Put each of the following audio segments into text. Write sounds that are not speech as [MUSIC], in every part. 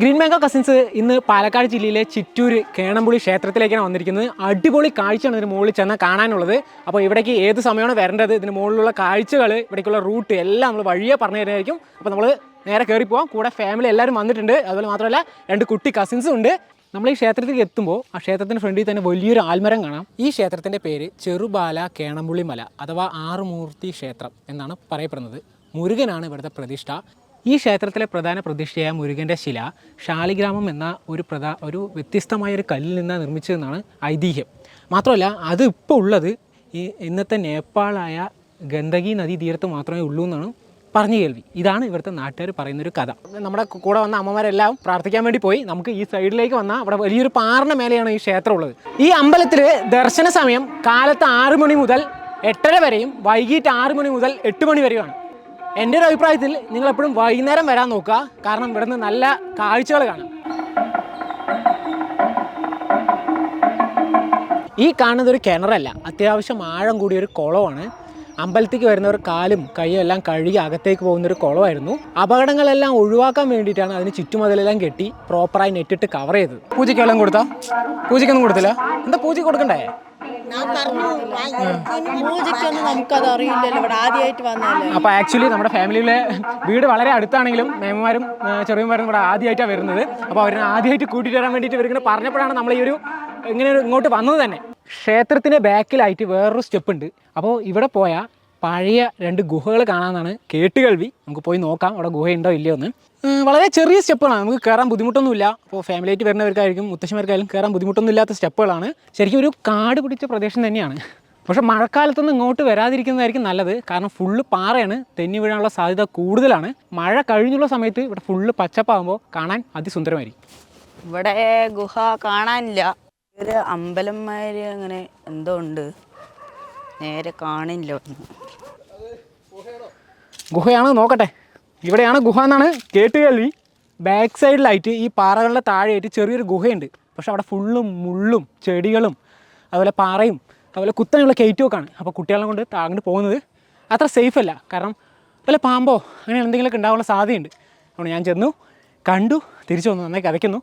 Green mango cousins ഇന്ന് പാലക്കാട് ജില്ലയിലെ ചിറ്റൂര് കേണമ്പുളി ക്ഷേത്രത്തിലേക്കാണ് വന്നിരിക്കുന്നത്. അടിപൊളി കാഴ്ചയാണ് ഇതിന് മുകളിൽ ചെന്നാൽ കാണാനുള്ളത്. അപ്പോൾ ഇവിടേക്ക് ഏത് സമയമാണ് വരേണ്ടത്? ഇതിന് മുകളിലുള്ള കാഴ്ചകൾ ഇവിടേക്കുള്ള റൂട്ട് എല്ലാം നമ്മൾ വഴിയെ പറഞ്ഞു തരുന്നതായിരിക്കും. അപ്പോൾ നമ്മൾ നേരെ കയറി പോവാം. കൂടെ ഫാമിലി എല്ലാവരും വന്നിട്ടുണ്ട്. അതുപോലെ മാത്രമല്ല രണ്ട് കുട്ടി കസിൻസും ഉണ്ട്. നമ്മൾ ഈ ക്ഷേത്രത്തിലേക്ക് എത്തുമ്പോൾ ആ ക്ഷേത്രത്തിന്റെ ഫ്രണ്ടിൽ തന്നെ വലിയൊരു ആൽമരം കാണാം. ഈ ക്ഷേത്രത്തിന്റെ പേര് ചെറുബാല കേണമ്പുള്ളി മല അഥവാ ആറുമൂർത്തി ക്ഷേത്രം എന്നാണ് പറയപ്പെടുന്നത്. മുരുകനാണ് ഇവിടുത്തെ പ്രതിഷ്ഠ. ഈ ക്ഷേത്രത്തിലെ പ്രധാന പ്രതിഷ്ഠയായ മുരുകന്റെ ശില ശാലിഗ്രാമം എന്ന ഒരു പ്രധാ ഒരു വ്യത്യസ്തമായ ഒരു കല്ലിൽ നിന്ന് നിർമ്മിച്ചതെന്നാണ് ഐതിഹ്യം. മാത്രമല്ല അത് ഇപ്പോൾ ഉള്ളത് ഈ ഇന്നത്തെ നേപ്പാളായ ഗന്ദകി നദീ തീരത്ത് മാത്രമേ ഉള്ളൂ എന്നാണ് പറഞ്ഞു കേൾവി. ഇതാണ് ഇവിടുത്തെ നാട്ടുകാർ പറയുന്നൊരു കഥ. നമ്മുടെ കൂടെ വന്ന അമ്മമാരെല്ലാം പ്രാർത്ഥിക്കാൻ വേണ്ടി പോയി. നമുക്ക് ഈ സൈഡിലേക്ക് വന്നാൽ അവിടെ വലിയൊരു പാറിന് മേലെയാണ് ഈ ക്ഷേത്രം ഉള്ളത്. ഈ അമ്പലത്തിൽ ദർശന സമയം കാലത്ത് ആറ് മണി മുതൽ എട്ടര വരെയും വൈകിട്ട് ആറ് മണി മുതൽ എട്ട് മണി വരെയുമാണ്. എന്റെ ഒരു അഭിപ്രായത്തിൽ നിങ്ങൾ എപ്പോഴും വൈകുന്നേരം വരാൻ നോക്കുക. കാരണം ഇവിടുന്ന് നല്ല കാഴ്ചകൾ കാണാം. ഈ കാണുന്നത് ഒരു കിണറല്ല. അത്യാവശ്യം ആഴം കൂടിയ ഒരു കുളമാണ്. അമ്പലത്തേക്ക് വരുന്നവർ കാലും കൈയും എല്ലാം കഴുകി അകത്തേക്ക് പോകുന്ന ഒരു കുളമായിരുന്നു. അപകടങ്ങളെല്ലാം ഒഴിവാക്കാൻ വേണ്ടിയിട്ടാണ് അതിന് ചുറ്റുമതിലെല്ലാം കെട്ടി പ്രോപ്പറായി നെറ്റിട്ട് കവർ ചെയ്തത്. പൂജയ്ക്ക് വെള്ളം കൊടുത്താ? പൂജയ്ക്കൊന്നും കൊടുത്തില്ല? എന്താ പൂജ കൊടുക്കണ്ടേ? നമുക്കത് അറിയില്ലല്ലോ ഇവിടെ ആദ്യമായിട്ട് വന്നതല്ലേ? അപ്പോൾ ആക്ച്വലി നമ്മുടെ ഫാമിലിയിലെ വീട് വളരെ അടുത്താണെങ്കിലും മേമമാരും ചെറിയമാരും ഇവിടെ ആദ്യമായിട്ടാണ് വരുന്നത്. അപ്പോൾ അവരെ ആദ്യമായിട്ട് കൂട്ടിയിട്ട് വരാൻ വേണ്ടിയിട്ട് ഇവരിങ്ങനെ പറഞ്ഞപ്പോഴാണ് നമ്മൾ ഈ ഒരു ഇങ്ങനെ ഇങ്ങോട്ട് വന്നത് തന്നെ. ക്ഷേത്രത്തിന്റെ ബാക്കിലായിട്ട് വേറൊരു സ്റ്റെപ്പ് ഉണ്ട്. അപ്പോൾ ഇവിടെ പോയാൽ പഴയ രണ്ട് ഗുഹകൾ കാണാമെന്നാണ് കേട്ടുകേൾവി നമുക്ക് പോയി നോക്കാം അവിടെ ഗുഹയുണ്ടോ ഇല്ലയോ എന്ന്. വളരെ ചെറിയ സ്റ്റെപ്പുകളാണ്. നമുക്ക് കയറാൻ ബുദ്ധിമുട്ടൊന്നുമില്ല. അപ്പോൾ ഫാമിലിയായിട്ട് വരുന്നവർക്കായിരിക്കും മുത്തശ്ശിമാർക്കായാലും കയറാൻ ബുദ്ധിമുട്ടൊന്നും ഇല്ലാത്ത സ്റ്റെപ്പുകളാണ്. ശരിക്കും ഒരു കാട് പിടിച്ച പ്രദേശം തന്നെയാണ്. പക്ഷെ മഴക്കാലത്തൊന്നും ഇങ്ങോട്ട് വരാതിരിക്കുന്നതായിരിക്കും നല്ലത്. കാരണം ഫുള്ള് പാറയാണ് തെന്നി വീഴാനുള്ള സാധ്യത കൂടുതലാണ്. മഴ കഴിഞ്ഞുള്ള സമയത്ത് ഇവിടെ ഫുള്ള് പച്ചപ്പാകുമ്പോൾ കാണാൻ അതിസുന്ദരമായിരിക്കും. ഇവിടെ ഗുഹ കാണാനില്ല. ഒരു അമ്പലം മാതിരി അങ്ങനെ എന്തോ ഉണ്ട്. നേരെ കാണില്ല. ഗുഹയാണോ? നോക്കട്ടെ. ഇവിടെയാണ് ഗുഹ എന്നാണ് കേട്ട് കേൾവി. ബാക്ക് സൈഡിലായിട്ട് ഈ പാറകളുടെ താഴെയായിട്ട് ചെറിയൊരു ഗുഹയുണ്ട്. പക്ഷെ അവിടെ ഫുള്ളും മുള്ളും ചെടികളും അതുപോലെ പാറയും അതുപോലെ കുത്തനെയുള്ള കയറ്റുമൊക്കെയാണ് അപ്പോൾ കുട്ടികളെ കൊണ്ട് താങ്ങോട്ട് പോകുന്നത് അത്ര സേഫ് അല്ല. കാരണം വല്ല പാമ്പോ അങ്ങനെ എന്തെങ്കിലുമൊക്കെ ഉണ്ടാവാനുള്ള സാധ്യതയുണ്ട്. അതുകൊണ്ട് ഞാൻ ചെന്നു കണ്ടു തിരിച്ചു വന്നു നന്നായി കഥയ്ക്കുന്നു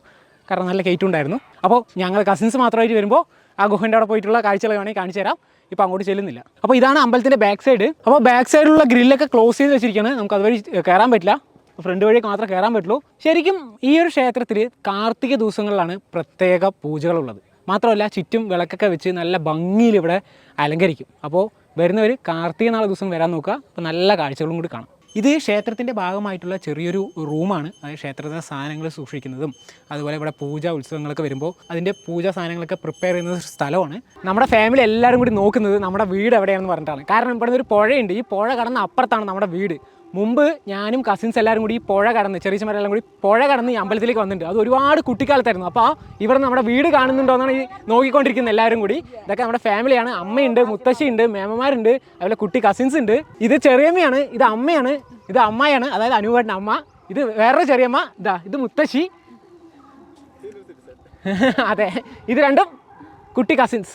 കാരണം നല്ല കയറ്റുണ്ടായിരുന്നു അപ്പോൾ ഞങ്ങൾ കസിൻസ് മാത്രമായിട്ട് വരുമ്പോൾ ആ ഗുഹന്റെ അവിടെ പോയിട്ടുള്ള കാഴ്ചകൾ വേണമെങ്കിൽ കാണിച്ചു തരാം. ഇപ്പോൾ അങ്ങോട്ട് ചെല്ലുന്നില്ല. അപ്പോൾ ഇതാണ് അമ്പലത്തിന്റെ ബാക്ക് സൈഡ് അപ്പോൾ ബാക്ക് സൈഡിലുള്ള ഗ്രില്ലൊക്കെ ക്ലോസ് ചെയ്ത് വെച്ചിരിക്കുകയാണ് നമുക്ക് അതുവഴി കയറാൻ പറ്റില്ല. ഫ്രണ്ട് വഴി മാത്രമേ കയറാൻ പറ്റുള്ളൂ. ശരിക്കും ഈ ഒരു ക്ഷേത്രത്തിൽ കാർത്തിക ദിവസങ്ങളിലാണ് പ്രത്യേക പൂജകളുള്ളത്. മാത്രമല്ല ചുറ്റും വിളക്കൊക്കെ വെച്ച് നല്ല ഭംഗിയിൽ ഇവിടെ അലങ്കരിക്കും. അപ്പോൾ വരുന്നവർ കാർത്തിക നാളെ ദിവസം വരാൻ നോക്കുക. അപ്പോൾ നല്ല കാഴ്ചകളും കൂടി കാണാം. ഇത് ക്ഷേത്രത്തിന്റെ ഭാഗമായിട്ടുള്ള ചെറിയൊരു റൂമാണ് അതായത് ക്ഷേത്രത്തിലെ സാധനങ്ങൾ സൂക്ഷിക്കുന്നതും. അതുപോലെ ഇവിടെ പൂജ ഉത്സവങ്ങളൊക്കെ വരുമ്പോൾ അതിന്റെ പൂജ സാധനങ്ങളൊക്കെ പ്രിപ്പയർ ചെയ്യുന്ന സ്ഥലമാണ്. നമ്മുടെ ഫാമിലി എല്ലാവരും കൂടി നോക്കുന്നത് നമ്മുടെ വീട് എവിടെയാണെന്ന് പറഞ്ഞിട്ടാണ്. കാരണം ഇവിടെ ഒരു പുഴയുണ്ട്. ഈ പുഴ കടന്ന് അപ്പുറത്താണ് നമ്മുടെ വീട്. മുമ്പ് ഞാനും കസിൻസ് എല്ലാവരും കൂടി ഈ പുഴ കടന്ന് ചെറിയ ചെമ്മരെല്ലാം കൂടി പുഴ കടന്ന് ഈ അമ്പലത്തിലേക്ക് വന്നിട്ടുണ്ട്. അത് ഒരുപാട് കുട്ടിക്കാലത്തായിരുന്നു. അപ്പോൾ ഇവിടെ നമ്മുടെ വീട് കാണുന്നുണ്ടോ എന്നാണ് ഈ നോക്കിക്കൊണ്ടിരിക്കുന്ന എല്ലാവരും കൂടി. ഇതൊക്കെ നമ്മുടെ ഫാമിലിയാണ് അമ്മയുണ്ട് മുത്തശ്ശിയുണ്ട് മേമമാരുണ്ട് അതുപോലെ കുട്ടി കസിൻസ് ഉണ്ട്. ഇത് ചെറിയമ്മയാണ് ഇത് അമ്മയാണ് ഇത് അമ്മയാണ് അതായത് അനുവേട്ടൻ അമ്മ. ഇത് വേറൊരു ചെറിയമ്മ. ഇതാ ഇത് മുത്തശ്ശി. [LAUGHS] അതെ ഇത് രണ്ടും കുട്ടി കസിൻസ്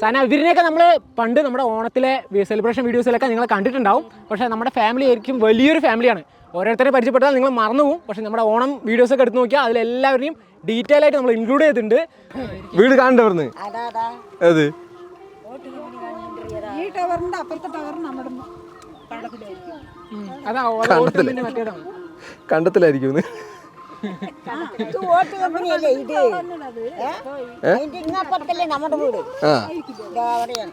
സാന ഇവരിനെയൊക്കെ നമ്മൾ പണ്ട് നമ്മുടെ ഓണത്തിലെ സെലിബ്രേഷൻ വീഡിയോസിലൊക്കെ നിങ്ങൾ കണ്ടിട്ടുണ്ടാവും. പക്ഷേ നമ്മുടെ ഫാമിലി ആയിരിക്കും വലിയൊരു ഫാമിലിയാണ് ഓരോരുത്തരെ പരിചയപ്പെട്ടാൽ നിങ്ങൾ മറന്നു പോകും പക്ഷേ നമ്മുടെ ഓണം വീഡിയോസൊക്കെ എടുത്ത് നോക്കിയാൽ അതിലെല്ലാവരെയും ഡീറ്റെയിൽ ആയിട്ട് നമ്മൾ ഇൻക്ലൂഡ് ചെയ്തിട്ടുണ്ട്. വീട് കാണണ്ടവർന്ന് ഏത്? ഈ ടവറിന്റെ അപ്പുറത്തെ ടവർ നമ്മുടെ കണ്ടത്തിലായിരിക്കും അതാ ഓരോരുത്തരുടെ മറ്റേതാണ് കണ്ടത്തിലായിരിക്കും. ഇത് ഓട്ട് കമ്പനിയല്ലേ ഇത്? ഏ? അതിന്റെ ഇങ്ങപ്പുറത്തല്ലേ നമ്മുടെ വീട്? ആ. അവിടെയാണ്.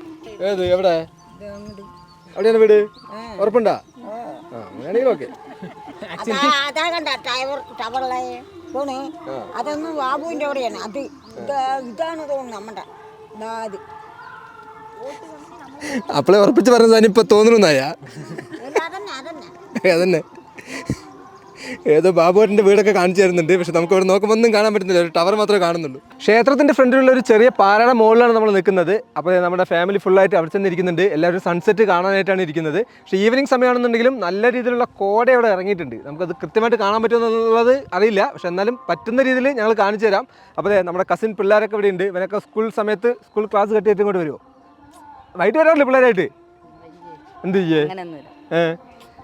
ഏത്? എവിടെ? അവിടെയാണ് വീട്? ഉറപ്പുണ്ടാ? ആ. അങ്ങനെയാണെങ്കിൽ ഓക്കെ. അതാ അതാ കണ്ട ടവർ ടവറിലെ പോണ് അതൊന്നും ബാബുവിന്റെ അവിടെയാണ്. അത് ഇതാ ഇതാണ് തോന്നുന്നു നമ്മുടെ. അപ്പളെ ഉറപ്പിച്ച് പറഞ്ഞ സാധനം ഇപ്പൊ തോന്നുന്നു ഇല്ല, അതന്നെ അതന്നെ. അതന്നെ. ഏതോ ബാബുവേട്ടന്റെ വീടൊക്കെ കാണിച്ചു തരുന്നുണ്ട്. പക്ഷെ നമുക്ക് ഇവിടെ നോക്കുമ്പോൾ ഒന്നും കാണാൻ പറ്റുന്നില്ല. ഒരു ടവർ മാത്രമേ കാണുന്നുള്ളൂ. ക്ഷേത്രത്തിന്റെ ഫ്രണ്ടിലുള്ള ഒരു ചെറിയ പാറയുടെ മുകളിലാണ് നമ്മൾ നിൽക്കുന്നത്. അപ്പോൾ നമ്മുടെ ഫാമിലി ഫുള്ളായിട്ട് അവിടെ ചെന്ന് ഇരിക്കുന്നുണ്ട് എല്ലാവരും സൺസെറ്റ് കാണാനായിട്ടാണ് ഇരിക്കുന്നത്. പക്ഷേ ഈവനിങ് സമയമാണെന്നുണ്ടെങ്കിലും നല്ല രീതിയിലുള്ള കോട അവിടെ ഇറങ്ങിയിട്ടുണ്ട്. നമുക്കത് കൃത്യമായിട്ട് കാണാൻ പറ്റുമെന്നുള്ളത് അറിയില്ല. പക്ഷെ എന്നാലും പറ്റുന്ന രീതിയിൽ ഞങ്ങൾ കാണിച്ചു തരാം. അപ്പോൾ നമ്മുടെ കസിൻ പിള്ളേരൊക്കെ ഇവിടെ ഉണ്ട്. ഇവരൊക്കെ സ്കൂൾ സമയത്ത് സ്കൂൾ ക്ലാസ് കട്ടിയിട്ട് ഇങ്ങോട്ട് വരുമോ വൈകിട്ട് വരാറില്ല പിള്ളേരായിട്ട്? എന്ത് ചെയ്യേ? ഏ?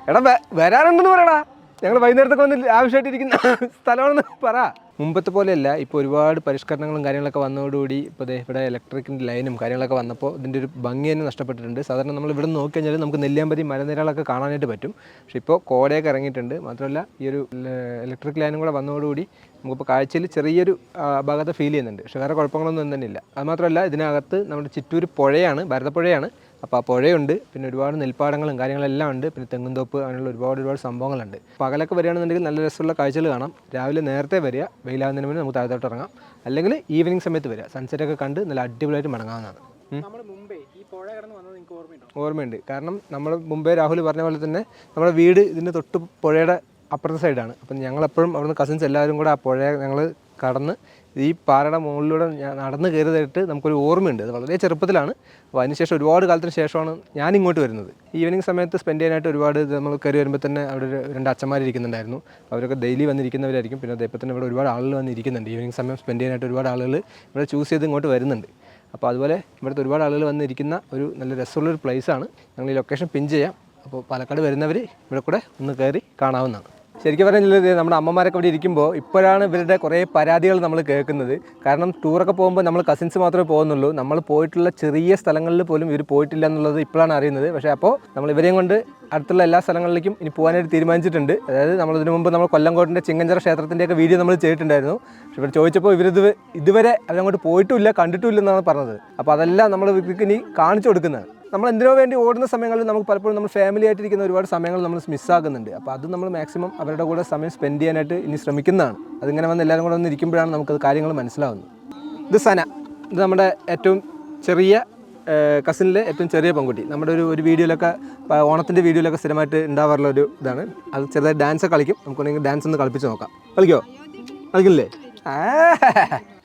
എടാ വരാറുണ്ടെന്ന് പറയടാ. ഞങ്ങൾ വൈകുന്നേരത്തൊക്കെ വന്ന് ആവശ്യമായിട്ടിരിക്കുന്ന സ്ഥലമാണെന്ന് പറ. മുമ്പത്തെ പോലെയല്ല ഇപ്പോൾ ഒരുപാട് പരിഷ്കരണങ്ങളും കാര്യങ്ങളൊക്കെ വന്നതോടുകൂടി ഇപ്പോൾ ഇവിടെ ഇലക്ട്രിക്കിന്റെ ലൈനും കാര്യങ്ങളൊക്കെ വന്നപ്പോൾ ഇതിന്റെ ഒരു ഭംഗി തന്നെ നഷ്ടപ്പെട്ടിട്ടുണ്ട്. സാധാരണ നമ്മൾ ഇവിടെ നോക്കി കഴിഞ്ഞാൽ നമുക്ക് നെല്ലിയാമ്പതി മലനിരകളൊക്കെ കാണാനായിട്ട് പറ്റും. പക്ഷേ ഇപ്പോൾ കോടയൊക്കെ ഇറങ്ങിയിട്ടുണ്ട്. മാത്രമല്ല ഈ ഒരു ഇലക്ട്രിക് ലൈനും കൂടെ വന്നതോടുകൂടി നമുക്കിപ്പോൾ കാഴ്ചയിൽ ചെറിയൊരു അപാകത ഫീൽ ചെയ്യുന്നുണ്ട്. പക്ഷേ വേറെ കുഴപ്പങ്ങളൊന്നും തന്നെ ഇല്ല. അത് മാത്രമല്ല ഇതിനകത്ത് നമ്മുടെ ചിറ്റൂർ പുഴയാണ് ഭാരതപ്പുഴയാണ് അപ്പോൾ ആ പുഴയുണ്ട് പിന്നെ ഒരുപാട് നെൽപ്പാടങ്ങളും കാര്യങ്ങളെല്ലാം ഉണ്ട് പിന്നെ തെങ്ങുംതോപ്പ് അങ്ങനെയുള്ള ഒരുപാട് ഒരുപാട് സംഭവങ്ങളുണ്ട്. പകലൊക്കെ വരികയാണെന്നുണ്ടെങ്കിൽ നല്ല രസമുള്ള കാഴ്ചകൾ കാണാം. രാവിലെ നേരത്തെ വരിക വെയിലാകുന്നതിന് മുന്നേ നമുക്ക് താഴത്തോട്ട് ഇറങ്ങാം. അല്ലെങ്കിൽ ഈവനിങ് സമയത്ത് വരിക. സൺസെറ്റ് ഒക്കെ കണ്ട് നല്ല അടിപൊളിയായിട്ട് മടങ്ങാവുന്നതാണ്. നമ്മൾ മുമ്പേ ഈ പുഴ കടന്ന് വന്നത് നിങ്ങൾക്ക് ഓർമ്മയുണ്ടോ? ഓർമ്മയുണ്ട്. കാരണം നമ്മൾ മുമ്പേ രാഹുൽ പറഞ്ഞ പോലെ തന്നെ നമ്മുടെ വീട് ഇതിന്റെ തൊട്ട് പുഴയുടെ അപ്പുറത്തെ സൈഡാണ് അപ്പം ഞങ്ങളെപ്പോഴും അവിടുന്ന് കസിൻസ് എല്ലാവരും കൂടെ ആ പുഴ ഞങ്ങൾ കടന്ന് ഈ പാറയുടെ മുകളിലൂടെ ഞാൻ നടന്നു കയറിയതായിട്ട് നമുക്കൊരു ഓർമ്മയുണ്ട്. അത് വളരെ ചെറുപ്പത്തിലാണ്. അപ്പോൾ അതിനുശേഷം ഒരുപാട് കാലത്തിന് ശേഷമാണ് ഞാൻ ഇങ്ങോട്ട് വരുന്നത്. ഈവനിങ് സമയത്ത് സ്പെൻഡ് ചെയ്യാനായിട്ട് ഒരുപാട് നമ്മൾ കയറി വരുമ്പോൾ തന്നെ അവിടെ ഒരു രണ്ട് അച്ഛന്മാർ ഇരിക്കുന്നുണ്ടായിരുന്നു. അവരൊക്കെ ഡെയിലി വന്നിരിക്കുന്നവരായിരിക്കും. പിന്നെ അതേപോലെ തന്നെ ഇവിടെ ഒരുപാട് ആളുകൾ വന്നിരിക്കുന്നുണ്ട്. ഈവനിങ് സമയം സ്പെൻഡ് ചെയ്യാനായിട്ട് ഒരുപാട് ആളുകൾ ഇവിടെ ചൂസ് ചെയ്ത് ഇങ്ങോട്ട് വരുന്നുണ്ട്. അപ്പോൾ അതുപോലെ ഇവിടുത്തെ ഒരുപാട് ആളുകൾ വന്നിരിക്കുന്ന ഒരു നല്ല രസമുള്ളൊരു പ്ലേസാണ് ഞങ്ങൾ ഈ ലൊക്കേഷൻ പിൻ ചെയ്യാം. അപ്പോൾ പാലക്കാട് വരുന്നവർ ഇവിടെ കൂടെ ഒന്ന് കയറി കാണാവുന്നതാണ്. ശരിക്കും പറഞ്ഞാൽ നമ്മുടെ അമ്മമാരൊക്കെ ഇവിടെ ഇരിക്കുമ്പോൾ ഇപ്പോഴാണ് ഇവരുടെ കുറേ പരാതികൾ നമ്മൾ കേൾക്കുന്നത്. കാരണം ടൂറൊക്കെ പോകുമ്പോൾ നമ്മൾ കസിൻസ് മാത്രമേ പോകുന്നുള്ളൂ. നമ്മൾ പോയിട്ടുള്ള ചെറിയ സ്ഥലങ്ങളിൽ പോലും ഇവർ പോയിട്ടില്ല എന്നുള്ളത് ഇപ്പോഴാണ് അറിയുന്നത്. പക്ഷേ അപ്പോൾ നമ്മൾ ഇവരെയും കൊണ്ട് അടുത്തുള്ള എല്ലാ സ്ഥലങ്ങളിലേക്കും ഇനി പോകാനായിട്ട് തീരുമാനിച്ചിട്ടുണ്ട്. അതായത് നമ്മൾ ഇതിനു മുമ്പ് നമ്മൾ കൊല്ലംകോട്ടിന്റെ ചിങ്ങഞ്ചിറ ക്ഷേത്രത്തിന്റെയൊക്കെ വീഡിയോ നമ്മൾ ചെയ്തിട്ടുണ്ടായിരുന്നു. പക്ഷേ ഇവർ ചോദിച്ചപ്പോൾ ഇവരിത് ഇതുവരെ അവരങ്ങോട്ട് പോയിട്ടുമില്ല കണ്ടിട്ടുമില്ല എന്നാണ് പറഞ്ഞത്. അപ്പോൾ അതെല്ലാം നമ്മൾ ഇവർക്ക് ഇനി കാണിച്ചു കൊടുക്കുന്നതാണ്. നമ്മൾ എന്തിനോ വേണ്ടി ഓടുന്ന സമയങ്ങളിൽ നമുക്ക് പലപ്പോഴും നമ്മൾ ഫാമിലി ആയിട്ടിരിക്കുന്ന ഒരുപാട് സമയങ്ങൾ നമ്മൾ മിസ്സാകുന്നുണ്ട് അപ്പോൾ അത് നമ്മൾ മാക്സിമം അവരുടെ കൂടെ സമയം സ്പെൻഡ് ചെയ്യാനായിട്ട് ഇനി ശ്രമിക്കുന്നതാണ്. അതിങ്ങനെ വന്ന് എല്ലാവരും കൂടെ വന്ന് ഇരിക്കുമ്പോഴാണ് നമുക്കത് കാര്യങ്ങൾ മനസ്സിലാവുന്നത്. ഇത് സന. ഇത് നമ്മുടെ ഏറ്റവും ചെറിയ കസിനിലെ ഏറ്റവും ചെറിയ പെൺകുട്ടി. നമ്മുടെ ഒരു ഒരു വീഡിയോയിലൊക്കെ ഓണത്തിന്റെ വീഡിയോയിലൊക്കെ സ്ഥിരമായിട്ട് ഉണ്ടാവാറുള്ള ഒരു ഇതാണ്. അത് ചെറുതായി ഡാൻസ് കളിക്കും. നമുക്കുണ്ടെങ്കിൽ ഡാൻസ് ഒന്ന് കളിപ്പിച്ച് നോക്കാം. കളിക്കോ? കളിക്കില്ലേ?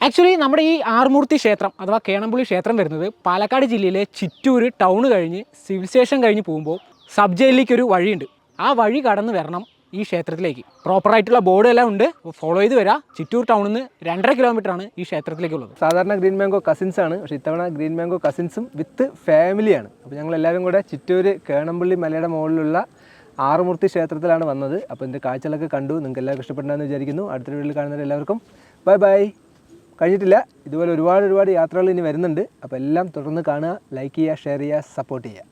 ആക്ച്വലി നമ്മുടെ ഈ ആറുമൂർത്തി ക്ഷേത്രം അഥവാ കേണമ്പുള്ളി ക്ഷേത്രം വരുന്നത് പാലക്കാട് ജില്ലയിലെ ചിറ്റൂർ ടൗൺ കഴിഞ്ഞ് സിവിൽ സ്റ്റേഷൻ കഴിഞ്ഞ് പോകുമ്പോൾ സബ് ജയിലിലേക്ക് ഒരു വഴിയുണ്ട്. ആ വഴി കടന്ന് വരണം ഈ ക്ഷേത്രത്തിലേക്ക്. പ്രോപ്പറായിട്ടുള്ള ബോർഡ് എല്ലാം ഉണ്ട്. ഫോളോ ചെയ്ത് വരാം. ചിറ്റൂർ ടൗണിൽ നിന്ന് രണ്ടര കിലോമീറ്റർ ആണ് ഈ ക്ഷേത്രത്തിലേക്കുള്ളത്. സാധാരണ ഗ്രീൻ മാംഗോ കസിൻസ് ആണ്. പക്ഷെ ഇത്തവണ ഗ്രീൻ മാംഗോ കസിൻസും വിത്ത് ഫാമിലിയാണ് അപ്പോൾ ഞങ്ങൾ എല്ലാവരും കൂടെ ചിറ്റൂർ കേണമ്പള്ളി മലയുടെ മുകളിലുള്ള ആറുമൂർത്തി ക്ഷേത്രത്തിലാണ് വന്നത്. അപ്പോൾ ഇതിന്റെ കാഴ്ചകളൊക്കെ കണ്ടു. നിങ്ങൾക്ക് എല്ലാവർക്കും ഇഷ്ടപ്പെട്ടെന്ന് വിചാരിക്കുന്നു. അടുത്ത വീട്ടിൽ കാണുന്നവർ എല്ലാവർക്കും ബൈ ബൈ കഴിഞ്ഞിട്ടില്ല. ഇതുപോലെ ഒരുപാട് ഒരുപാട് യാത്രകൾ ഇനി വരുന്നുണ്ട്. അപ്പോൾ എല്ലാം തുടർന്ന് കാണുക ലൈക്ക് ചെയ്യുക ഷെയർ ചെയ്യുക സപ്പോർട്ട് ചെയ്യുക.